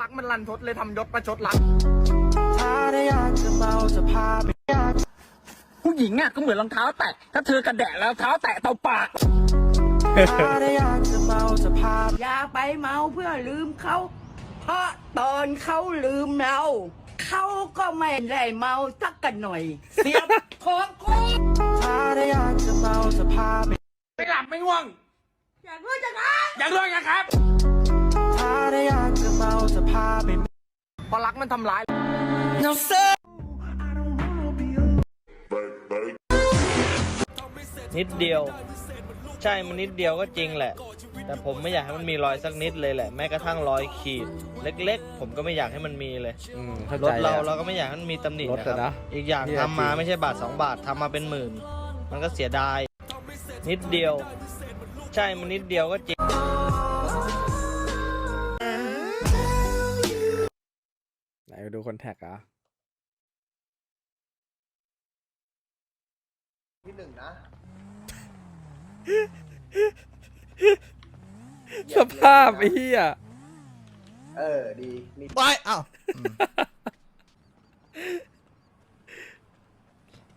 รักมันรันทดเลยทำยศประชดรักถ้าได้อยากจะเมาจะพาไปอยากผู้หญิงอะก็เหมือนรองเท้าแตะถ้าเธอกระแดะแล้วเท้าแตะเตาปากถ้าได้อยากจะเมาจะพาไปอย่าไปเมาเพื่อลืมเขา เพราะตอนเขาลืมเราเขาก็ไม่ได้เมาสักกันหน่อย เสียบของกูถ้าได้อยากจะเมาจะพาไปไม่หลับไม่ง่วง อยากรู้จักไงอยากรู้ยังครับถ้าได้อยากจะ เมาจะพาไปพอรักมันทำร้าย No sir นิดเดียว ใช่มันนิดเดียวก็จริงแหละ แต่ผมไม่อยากให้มันมีรอยสักนิดเลยแหละ แม้กระทั่งรอยขีด เล็กๆ ผมก็ไม่อยากให้มันมีเลยอืมเข้ารถใจเราอะเราก็ไม่อยากให้มันมีตำหนิรถนะอะครันะบอีกอย่างเนี่ยทำมาจริงไม่ใช่บาทสองบาททำมาเป็นหมื่น มันก็เสียดาย นิดเดียว ใช่มันนิดเดียวก็จริง ดูคนแท็กอะที่หนึ่งนะสภาพไอ้เหี้ยเออดีมีไปอ้าวอืม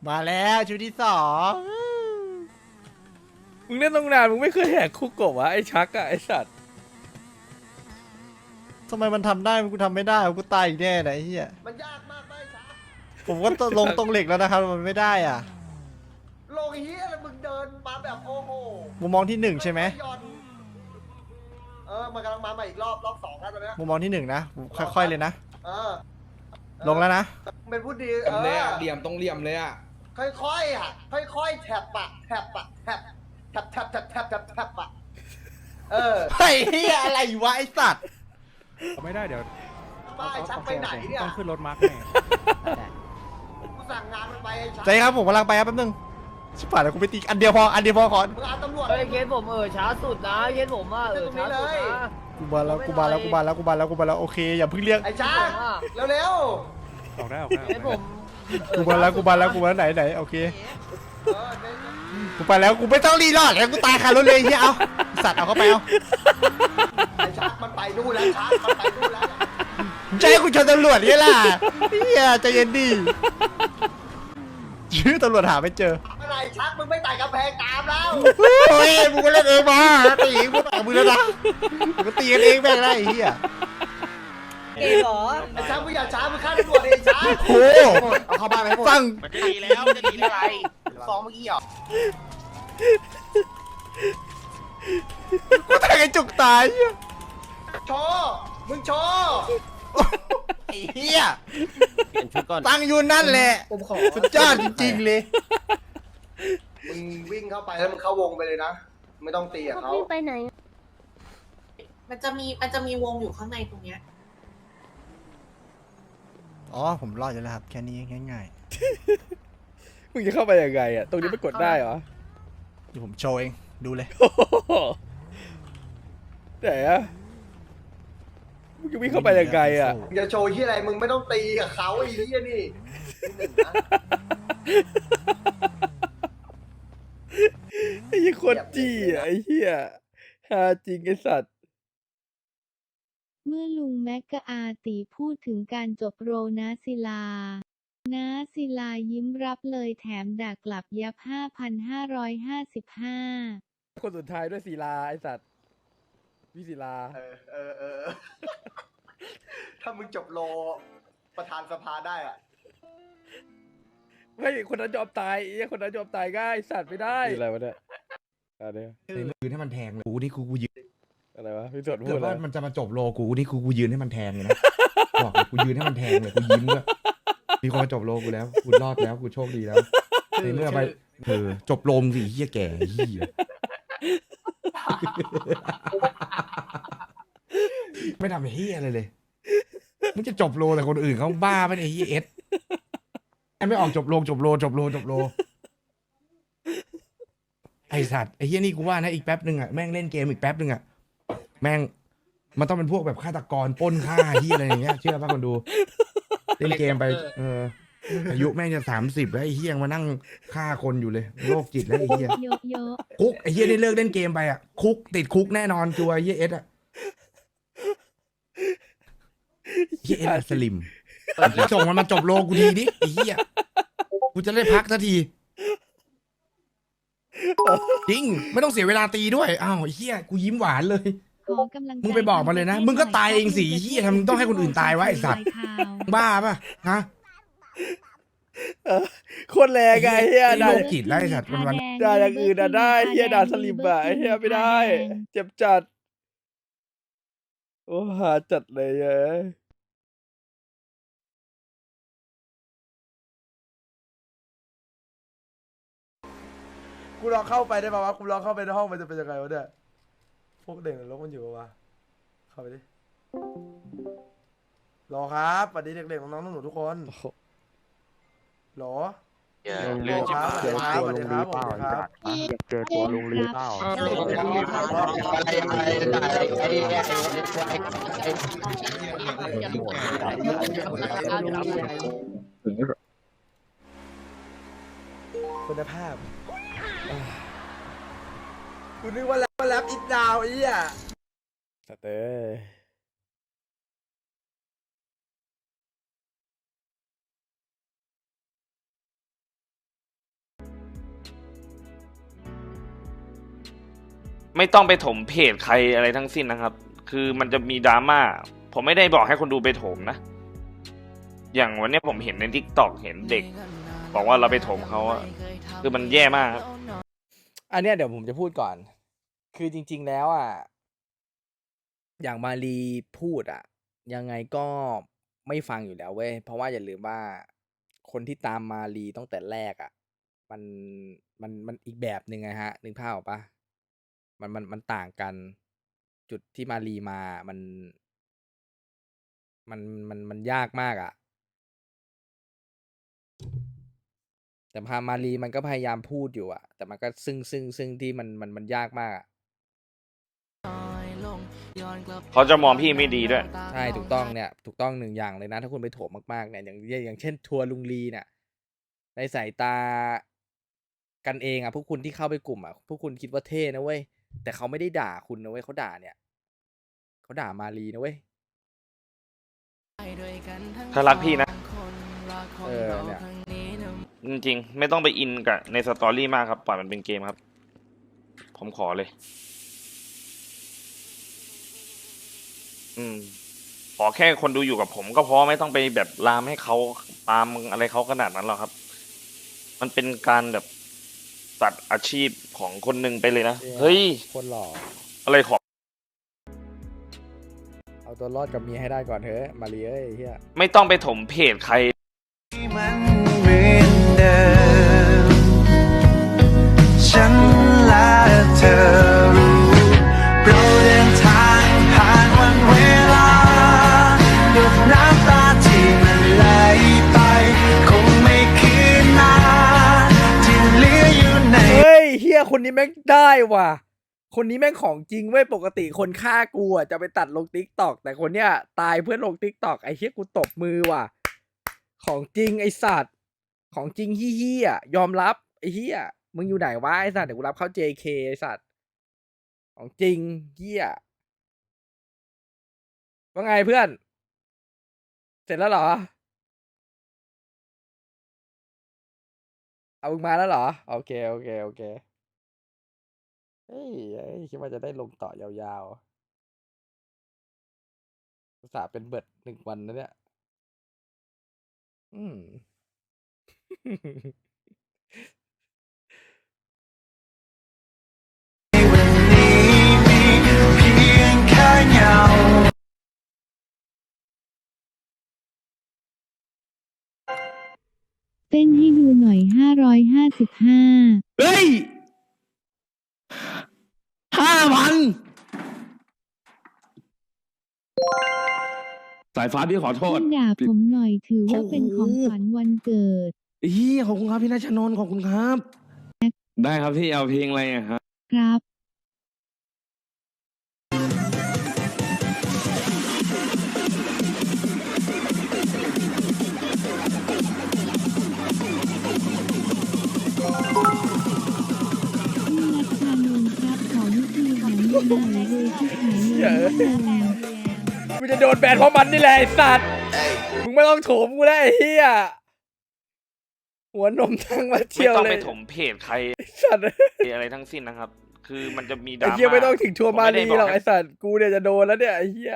มาแล้วชุดที่สองมึงเล่นตรงนานมึงไม่เคยแหกคุกกบวะไอ้ชักอะไอ้สัตว์ ทำไมมันทำได้มันกูทำไม่ได้กูตายอีกแน่นะไอ้เหี้ยมันยากมากไม่ช้าผมก็ลงตรงเหล็กแล้วนะครับมันไม่ได้อะลงเฮียแล้วมึงเดินมาแบบโอ้โหมุมมองที่หนึ่งใช่ไหมย่อนเออมันกำลังมาใหม่อีกรอบรอบสองแล้วตอนเนี้ยมุมมองที่หนึ่งนะค่อยๆเลยนะเออลงแล้วนะเป็นผู้ดีเอเลยออะเหลี่ยมตรงเหลี่ยมเลยอะค่อยๆอะค่อยๆแท็บอะแท็บอะแท็บแท็บแท็บแท็บแท็บแท็บแท็บอะเออไอ้เหี้ยอะไรวะไอ้สัตว์ ไม่ได้เดี๋ยวบ้าไอ้ชักไปไหนเนี่ยต้องขึ้นรถมาร์กแน่กูสั่งงานมันไปไอ้ชักใจครับผมกำลังไปครับแป๊บนึงชิบหายแล้วกูไปตีอันเดียวพออันเดียวพอก่อนมึงเอาตำรวจ เฮ้ยเคสผมเออช้าสุดนะเคสผมว่าเออช้าสุดนะ กูมาแล้วกูมาแล้วกูมาแล้วกูมาแล้วกูมาแล้วโอเคอย่าเพิ่งเรียกไอ้ชักเร็วออกได้ออกได้ออกเคสผได้มกูมาแล้วกูมาแล้วกูมาแล้วไหนไหนโอเคๆเออเนี่ยกูไปแล้วกูไม่ต้องรีรอดแล้วกูตายคารถเลยเฮียเอาสัตว์เอาเข้าไปเอาไอ้ชักมั นไปนู่นแล้วชักมันไปนู่นแล้วใจกูชนตำรวจนี่ล่ะเฮียใจเย็นดิชื่อตำรวจหาไม่เจอเมื่อไหรชักมึงไม่ไต่กำแพงตามแล้วโอ้ยมึงก็เล่นเองมาตีกูต่อมือแล้วนะมึงก็ตีกันเองแม่งได้ไอ้เฮียเก๋เหรอไอ้ช้างมึงอย่าช้ามึงฆ่าตำรวจดิไอ้ช้าง โอ้เอาเข้าบ้านไปให้หมดฟังมันจะดีแล้วมันจะดีอะไรฟ้องเมื่อกี้เหรอกูแทงไอ้จุกตายเหี้ย โชว์มึงโชว์ไอ้เฮียตั้งอยู่นั่นแหละ ผมขอสุดยอดจริงๆเลย มึงวิ่งเข้าไปแล้วมึงเข้าวงไปเลยนะ ไม่ต้องตีกับเขาพี่ไปไหนมันจะมีมันจะมีวงอยู่ข้างในตรงเนี้ย อ๋อ ผมรอดอยู่แล้วครับ แค่นี้ง่ายมึงจะเข้าไปยังไงอะตรงนี้ไม่กดได้เหรอๆเดี๋ยวผมโชว์เอง ดูเลยโอ้โหไหนอะ มึงจะวิ่งเข้าไปยังไงอะมึงจะโชว์ที่อะไรมึงไม่ต้องตีกับเขาไอ้เหี้ยนี่หนึ่งนะไอ้เหี้ยโคนจี้อะไอ้เหี้ยฮาจริงไอ้สัตว์ เมื่อลุงแม็กกะอาตีพูดถึงการจบโรนาศิลา นาศิลายิ้มรับเลยแถมด่ากลับยับ 5,555คนสุดท้ายด้วยศิลาไอ้สัตว์ พี่ศิลา เออเออเออ ถ้ามึงจบโลประธานสภาได้อะไม่คนนั้นยอมตายไอ้เหี้ยคนนั้นยอมตายง่ายสัตว์ไม่ได้อะไรวะเนี่ยอะไรวะยืนให้มันแทงเลยกูนี่กูกูยืนอะไรวะพี่สดพูเกิดดอะไรว่ามันจะมาจบโลกูนี่กูกูยืนให้มันแทงเลยนะบอกเลยกูยืนให้มันแทงเลยกูยิ้มด้วยมีคนมาจบโลกูแล้วกูรอดแล้วกูโชคดีแล้วในเมื่อไปเออจบโลมสิเฮียแก่เฮีย ไม่ทำเฮียอะไรเลยมึงจะจบโลแต่คนอื่นเขาบ้าไปไอ้เฮียเอสไม่ออกจบโลจบโลจบโลจบโล ไอสัตว์ไอเฮียนี่กูว่านะอีกแป๊บหนึ่งอะแม่งเล่นเกมอีกแป๊บหนึ่งอะแม่งมันต้องเป็นพวกแบบฆาตกรปล้นฆ่าเฮียอะไรอย่างเงี้ยเชื่อป่ะคนดู เล่นเกมไป เออ อายุแม่งจะสามสิบแล้วไอเฮียยังมานั่งฆ่าคนอยู่เลยโรคจิตแล้วไอเฮียโยโยคุกไอเฮียได้เลิกเล่นเกมไปอะคุกติดคุกแน่นอนจัวไอเฮียเอสอะเฮียเอ็นสลิมส่งมันมาจบโลกูทีดิไอ้เหี้ยกูจะได้พักสักทีจริง ไม่ต้องเสียเวลาตีด้วยอ้าวไอ้เหี้ยกูยิ้มหวานเลย ขอกำลังใจมึงไปบอกมันเลยนะ มึงก็ตายเองสิไอ้เหี้ยทำไมต้องให้คนอื่นตายวะไอ้สัตว์ บ้าป่ะฮะ โคตรแรงอะไอ้เฮียไอ้ด่า โรคจิตไล่สัตว์วัน ด่าอย่างอื่นอะได้เฮียด่าสลิมอะไอ้เฮียไม่ได้ เจ็บจัด โอ้หาจัดเลยเอ้ยกูลองเข้าไปได้ป่าวะกูลองเข้าไปในห้องมันจะเป็นยังไงวะเนี่ยพวกเด็กนรกมันอยู่ปะวะเข้าไปดิรอครับสวัสดีเด็กๆน้องๆหนูๆทุกคนรอ เรื่องครับสวัสดีครับสวัสดีครับสวัสดีครับเจอตัวลุงลีเปล่าคุณภาพคุณนึกว่าแรปว่าแรปอิดดาวไอ้เหี้ยสเตอร์ ไม่ต้องไปถมเพจใครอะไรทั้งสิ้นนะครับ คือมันจะมีดราม่า ผมไม่ได้บอกให้คนดูไปถมนะ อย่างวันนี้ผมเห็นในทิกตอกเห็นเด็ก บอกว่าเราไปถมเขาอะคือมันแย่มากครับอันเนี้ยเดี๋ยวผมจะพูดก่อน คือจริง ๆ แล้วอะ อย่างมารีพูดอะ ยังไงก็ไม่ฟังอยู่แล้วเว้ย เพราะว่าอย่าลืมว่าคนที่ตามมารีตั้งแต่แรกอะ มันมันมันอีกแบบหนึ่งไงฮะ นึกภาพออกปะ มันมันมันต่างกัน จุดที่มารีมามัน มันมันมันยากมากอะ แต่พามารีมันก็พยายามพูดอยู่อะแต่มันก็ซึ่งซึ่งซึ่งที่มันมันมันยากมากอะเขาจะมองพี่ไม่ดีด้วย ใช่ถูกต้องเนี่ย ถูกต้องหนึ่งอย่างเลยนะ ถ้าคุณไปโถมมากๆเนี่ยอย่างอย่างเช่น ทัวร์ลุงลีเนี่ยในสายตากันเองอะพวกคุณที่เข้าไปกลุ่มอะพวกคุณคิดว่าเท่นะเว้ย แต่เขาไม่ได้ด่าคุณนะเว้ยเขาด่าเนี่ยเขาด่ามารีนะเว้ยถ้ารักพี่นะ เออเนี่ย จริงๆ ไม่ต้องไปอินกับในสตอรี่มากครับปล่อยมันเป็นเกมครับ ผมขอเลย อืม ขอแค่คนดูอยู่กับผมก็พอไม่ต้องไปแบบลามให้เขาตามอะไรเขาขนาดนั้นหรอกครับ มันเป็นการแบบ ตัดอาชีพของคนหนึ่งไปเลยนะ เฮ้ย คนหล่ออะไรของเอาตัวรอดกับเมียให้ได้ก่อนเถอะมารีเอ้ยเฮียไม่ต้องไปถมเพจใคร คนนี้แม่งได้ว่ะ คนนี้แม่งของจริงเว้ยปกติคนฆ่ากูอะจะไปตัดลงทิกตอกแต่คนเนี้ยตายเพื่อลงทิกตอกไอ้เฮียกูตบมือว่ะ ของจริงไอสัตว์ของจริงเฮี้ยยอมรับไอ้เฮียมึงอยู่ไหนวะไอสัตว์เดี๋ยวกูรับเข้า JK ไอสัตว์ของจริงเฮี้ยว่าไงเพื่อน เสร็จแล้วเหรอเอามึงมาแล้วเหรอ โอเค โอเค โอเค คิดว่าจะได้ลงต่อยาวๆอุตส่าห์เป็นเบิดหนึ่งวันนะเนี่ย อืมวันนี้มีเพียงแค่เงาเต้นให้ดูหน่อย 555เฮ้ย ห้าพันสายฟ้าพี่ขอโทษคุณด่าผมหน่อยถือว่าเป็นของขวัญวันเกิดเฮียขอบคุณครับพี่นัชนนท์ขอบคุณครับ ได้ครับพี่เอาเพลงอะไรอะครับ ครับ เงินหน่อยเลยที่ขายเงินไม่เงินไม่ได้จะโดนแบนเพราะมันนี่แหละไอ้สัตว์มึงไม่ต้องโถมกูแล้วไอ้เหี้ยหัวนมทั้งมาไม่เชี่ยวต้องเลไปยถมเพจใครไอ้สัตว์ อะไรทั้งสิ้นนะครับ คือมันจะมีดไอ้ราม่า เหี้ยไม่ต้องถึงทัวร์มาผไได้ลีบหรอกให้ไอ้สัตว์กูเนี่ยจะโดนแล้วเนี่ยไอ้เหี้ย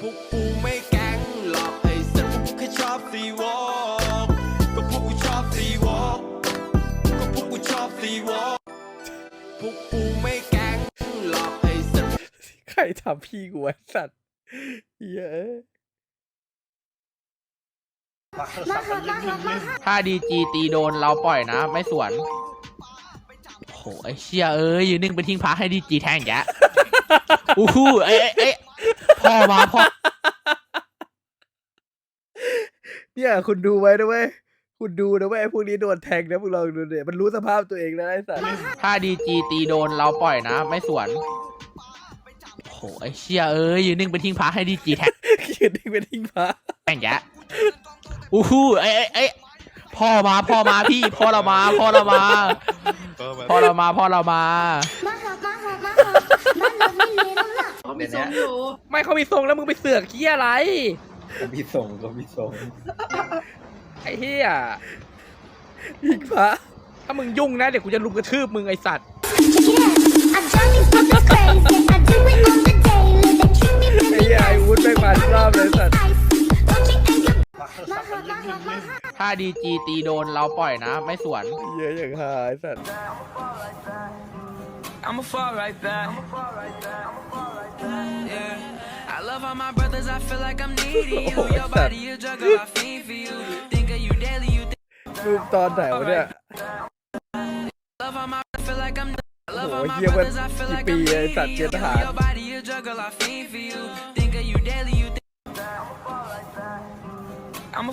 พวกกูไม่ วกกูไม่แก๊งหรอกไอ้สัตว์ใครทำพี่กูไอ้สัตว์เหี้ยเอ้ยถ้าดีจีตีโดนเราปล่อยนะ ไม่สวนโหไอ้เชี่ยเอ้ยยืนนิ่งเป็นทิ้งพักให้ดีจีแทงแกะอู้หูเอ้ยเอ้ยพ่อมาพ่อเนี่ยคุณดูไว้นะเว้ย คุณดูนะเว้ยไอ้พวกนี้โดนแทงนะพวกเราดูเนี่ยมันรู้สภาพตัวเองแล้วไอ้สัตว์ถ้าดีจีตีโดนเราปล่อยนะ ไม่สวนโหไอ้เชี่ยเอ้ยยืนนิ่งเป็นทิ้งพักให้ดีจีแทงยืนนิ่งเป็นทิ้งพักแข่งแกะอู้หูเอ้ยเอ้ยเอ้ยพ่อมาพ่อมาพี่พ่อเรามาพ่อเรามาพ่อเรามาพ่อเรามาเขามีทรงอยู่ไม่เขามีทรงแล้วมึงไปเสือกเฮียอะไรเขามีส่งเขามีส่ง ไอ้เฮียอีกพระถ้ามึงยุ่งนะ เดี๋ยวกูจะลุมกระทืบมึงไอสัตว์ ไอ้เฮียไอ้วุ้นไม่มาทุกรอบเลยสัตว์ ถ้าดีจีตีโดนเราปล่อยนะ ไม่สวนเฮียอย่างหาไอ้สัตว์ I'ma fall right back. Yeah. I love all my brothers, I feel like I'm needy. You, your body, a drug, I fiend for you. Think think รูปตอนไหนวะเนี่ย love all my feel like I'm love โอ้ all โห my เหี้ยมัน brothers, I feel กี่ like ปี I'm ไอ้สัตว์ needy. เก You, ณฑ์ทหาร your body, a drug, I fiend for you. Think of you daily, you think I'm a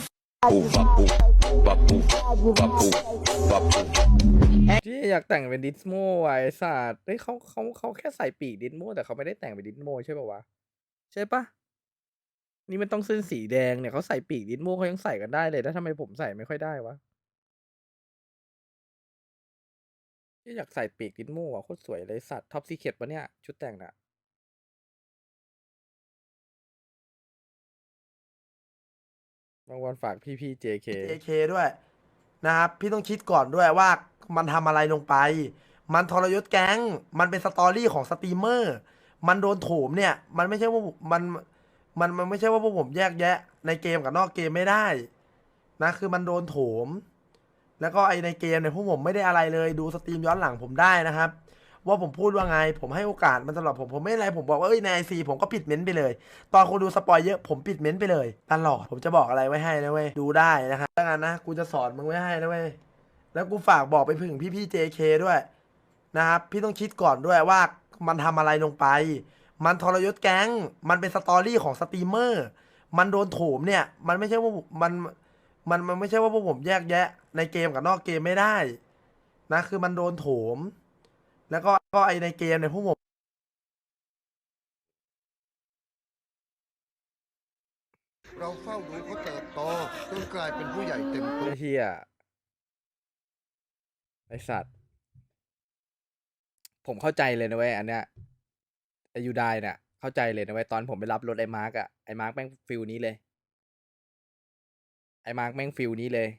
ที่อยากแต่งเป็นดิสโมว่ะไอ้สัตว์เฮ้ยเขาเขาเขาแค่ใส่ปีกดิสโมแต่เขาไม่ได้แต่งเป็นดิสโมใช่ป่าวะ ใช่ปะนี่มันต้องเส้นสีแดงเนี่ยเขาใส่ปีกดิสโมเขายังใส่กันได้เลยแล้วทำไมผมใส่ไม่ค่อยได้วะ อยากใส่ปีกดิสโมอะโคตรสวยเลยสัตว์ท็อปซีเคทปะเนี่ย ชุดแต่งน่ะบางวันฝากพี่พี่ JK JK ด้วย นะครับ พี่ต้องคิดก่อนด้วยว่ามันทำอะไรลงไป มันทรยศแก๊ง มันเป็นสตอรี่ของสตรีมเมอร์ มันโดนโถมเนี่ย มันไม่ใช่ว่ามันมันมันไม่ใช่ว่าพวกผมแยกแยะ ในเกมกับนอกเกมไม่ได้ นะ คือมันโดนโถม แล้วก็ไอในเกมเนี่ยพวกผมไม่ได้อะไรเลยดูสตรีมย้อนหลังผมได้นะครับ ว่าผมพูดว่าไงผมให้โอกาสมันตลอดผมผมไม่อะไรผมบอกว่าเอ้ยในไอซีผมก็ปิดเม้นต์ไปเลย ตอนคนดูสปอยเยอะผมปิดเม้นต์ไปเลยตลอดผมจะบอกอะไรไว้ให้นะเว้ยดูได้นะครับถ้างั้นนะกูจะสอนมึงไว้ให้นะเว้ยแล้วกูฝากบอกไปถึงพี่พี่ๆ JK ด้วยนะครับพี่ต้องคิดก่อนด้วยว่ามันทำอะไรลงไป มันทรยศแก๊ง มันเป็นสตอรี่ของสตรีมเมอร์ มันโดนโถมเนี่ย มันไม่ใช่ว่ามัน มันมันไม่ใช่ว่าพวกผมแยกแยะ ในเกมกับนอกเกมไม่ได้ นะ คือมันโดนโถม แล้วก็ก็ไอในเกมเนี่ยพวกผมเราเฝ้าดูเขาเติบโตจนกลายเป็นผู้ใหญ่เต็มตัว ไอ้เฮียไอสัตว์ ผมเข้าใจเลยนะเว้ยอันเนี้ยไอยูไดเนี่ยเข้าใจเลยนะเว้ยตอนผมไปรับรถไอ้มาร์กอะไอ้มาร์กแม่งฟิลนี้เลย ไอ้มาร์กแม่งฟิลนี้เลย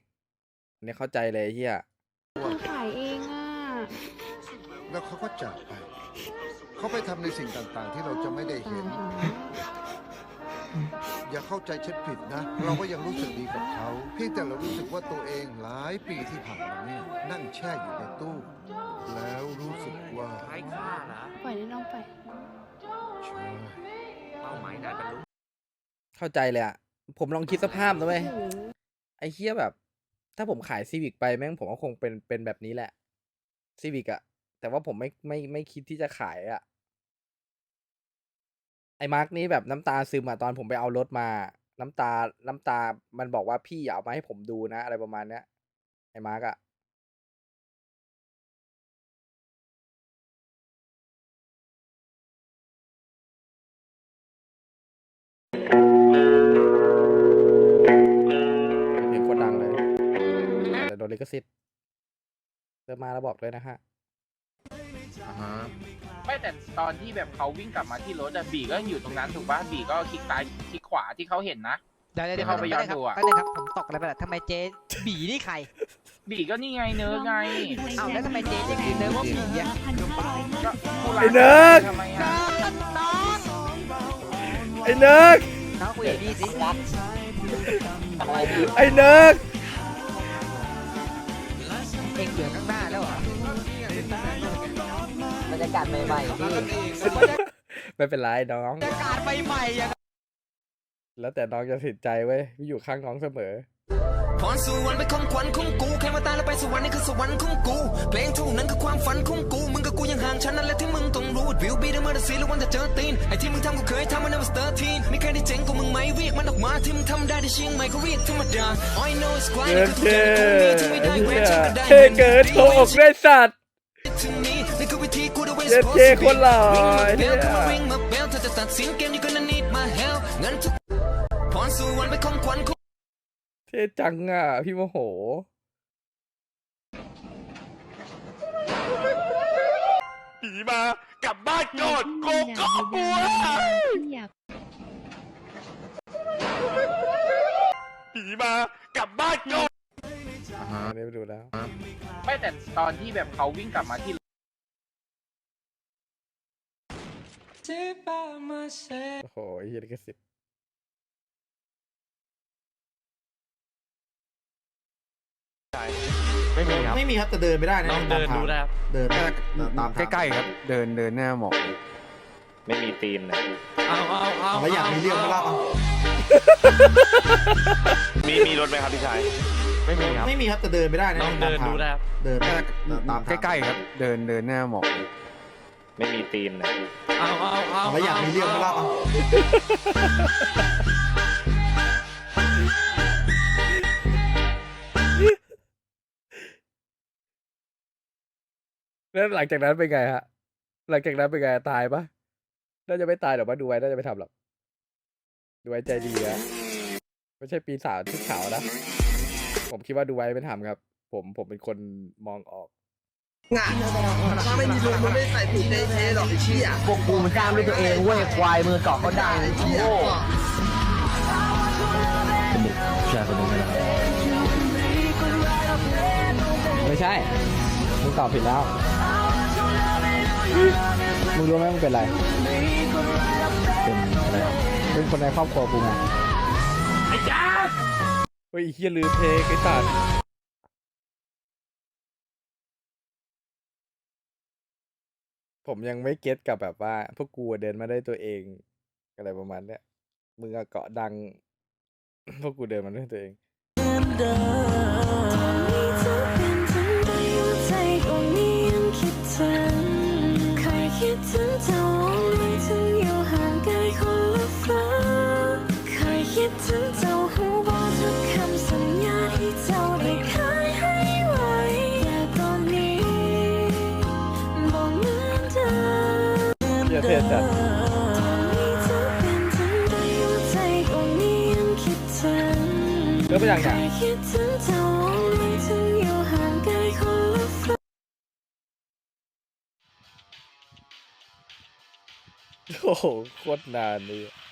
อันนี้เข้าใจเลยไอ้เฮียขายเองอะ แล้วเขาก็จากไป เขาไปทำในสิ่งต่างๆ ที่เราจะไม่ได้เห็น อย่าเข้าใจฉันผิดนะ เราก็ยังรู้สึกดีกับเขา เพียงแต่เรารู้สึกว่าตัวเองหลายปีที่ผ่านมาเนี่ยนั่งแช่อยู่ในตู้ แล้วรู้สึกว่าปล่อยให้น้องไปใช่เข้าใจเลยอะผมลองคิดสภาพนะเว้ยไอ้ เฮียแบบ ถ้าผมขายซีวิกไปแม่งผมก็คงเป็นเป็นแบบนี้แหละซีวิกอะแต่ว่าผมไม่ไม่ไม่คิดที่จะขายอะไอ้มาร์กนี่แบบน้ำตาซึมอะตอนผมไปเอารถมา น้ำตาน้ำตามันบอกว่าพี่อย่าเอามาให้ผมดูนะ อะไรประมาณเนี้ยไอ้มาร์กอะ ลิขสิทธิ์เริ่มมาแล้วบอกด้วยนะฮะ อ่าฮะไม่แต่ตอนที่แบบเขาวิ่งกลับมาที่รถอะบีก็ยังอยู่ตรงนั้นถูกปะบีก็คลิกซ้ายคลิกขวาที่เขาเห็นนะ เดี๋ยวเดี๋ยวที่เขาไปย้อนดูอะ แป๊บนึงครับผมตกอะไรไปแล้วทำไมเจ๊บีนี่ใคร บีก็นี่ไงเนื้อไงอ้าวแล้วทำไมเจ๊ยังยืนเนิร์ว่าบีอะก็ผู้ร้าไอ้เนิร์ก ทำไมอะน้องไอ้เนิร์กน้องคุยดีสิไอ้เนิร์กเองเหลือข้างหน้าแล้วเหรอ บรรยากาศใหม่ๆพี่ไม่เป็นไรน้องบรรยากาศใหม่ๆอย่าง แล้วแต่น้องจะสินใจเว้ยพี่อยู่ข้างน้องเสมอ พรสวรรค์เป็นของขวัญของกูแค่มาตายแล้วไปสวรรค์นี่คือสวรรค์ของกู เพลงเท่านั้นคือความฝันของกู มึงกับกูยังห่างฉันนั่นแหละที่มึงต้องรู้ Will be the murder scene แล้ววันจะเจอตีนไอ้ที่มึงทำกูเคยทำมัน never start teen มีใครได้เจ๋งกว่ามึงไหมเรียกมันออกมาที่มึงทำได้ที่เชียงใหม่ก็เรียกธรรมดา All I know is เกิ grind นคือทุกเท่อย่างในกูมีที่ไม่ได้แม้ฉันก็ได้เท่เกินโชว์อกด้วยสัตว์ถึงนี้นี่คือวิธีกู the way เย็ด supposed เท่ to be คนหล่อ Ring ไอ้ my เนี่ย bell กูมา ring my bell ถ้าจะตัดสินเกม you gonna need my help งั้นทุกพรสวรรค์เป็นของขวัญของเท่จังอะ พี่โมโห ผีมากลับบ้านก่อนโกโก้กลัวที่อยากผีมากลับบ้านก่อนอันนี้ไปดูแล้ว ไม่แต่ตอนที่แบบเขาวิ่งกลับมาที่ โอ้โหไอ้เฮียลิขสิทธิ์ ไม่มีครับ ไม่มีครับแต่เดินไม่ได้นะลองเดินดูนะครับ เดินตามใกล้ๆครับ เดินเดินหน้าหมอกไม่มีตีนนะเอาเอาเอาๆแล้วอยากมีเรื่องก็เล่าเอามีมีรถไหมครับพี่ชายไม่มีครับไม่มีครับแต่เดินไม่ได้นะลองเดินดูนะครับ เดินตามใกล้ๆครับ เดินเดินหน้าหมอกไม่มีตีนนะเอาเอาเอาแล้วอยากมีเรื่องก็เล่า แล้วหลังจากนั้นเป็นไงฮะ หลังจากนั้นเป็นไงตายปะน่าจะไม่ตายหรอกปะดูไว้น่าจะไม่ทำหรอกดูไว้ใจดีอะไม่ใช่ปีศาจชุดขาวนะ ผมคิดว่าดูไว้ไม่ทำครับ ผมผมเป็นคนมองออกงานถ้าไม่มีลุงมันไม่ใส่ถุงในเทหรอกไอ้เชี่ยพวกกูมันกล้ามด้วยตัวเองเว้ยควายมือเกาะก็ได้ไอ้เชี่ยไม่ใช่มึงตอบผิดแล้ว มึงรู้ไหมมึงเป็นอะไร เป็นอะไรเป็นคนในครอบครัวกูไงไอ้จ้าเฮ้ยไอ้เฮียลืมเพลงไอ้สัตว์ผมยังไม่เก็ตกับแบบว่า พวกกูอะเดินมาได้ตัวเอง อะไรประมาณเนี้ยมึงอะเกาะดัง พวกกูเดินมาด้วยตัวเองเฮียเท่จัดเลิกไปยังเนี่ยโอ้โหโคตรนานเลย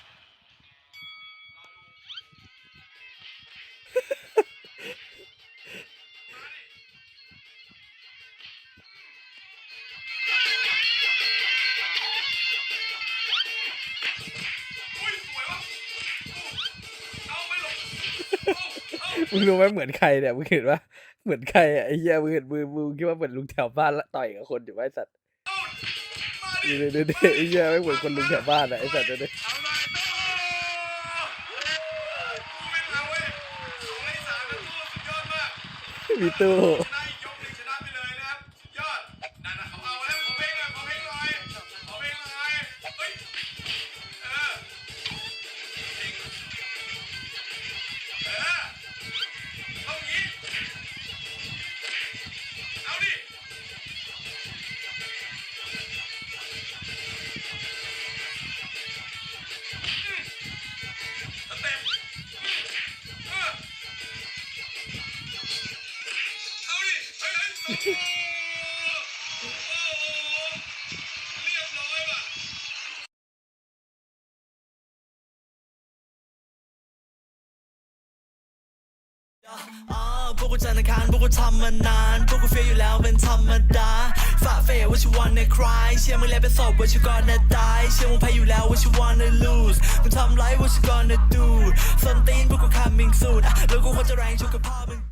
มึงรู้ไหมเหมือนใครเนี่ยมึงเห็นว่าเหมือนใครอะไอ้เหี้ยมึงเห็นมือมึงคิดว่าเหมือนลุงแถวบ้านละต่อยกับคนอยู่ไหมไอ้สัตว์ดูดูดูไอ้เหี้ยไม่เหมือนคนลุงแถวบ้านอะไอ้สัตว์ดูดิมีตู้ กูทำมานาน พวกกูเฟียอยู่แล้วเป็นธรรมดาฝ่าเฟยว่าชิวันในคลายเชื่อมึงแล้วเป็นศพว่าชิวก่อนนะตาย เชื่อมึงแพ้อยู่แล้วว่าชิวันใน lose มึงทำไรว่าชิ gonna do ส้นตีนพวกกู coming soon แล้วกูควรจะแรงชุกกับ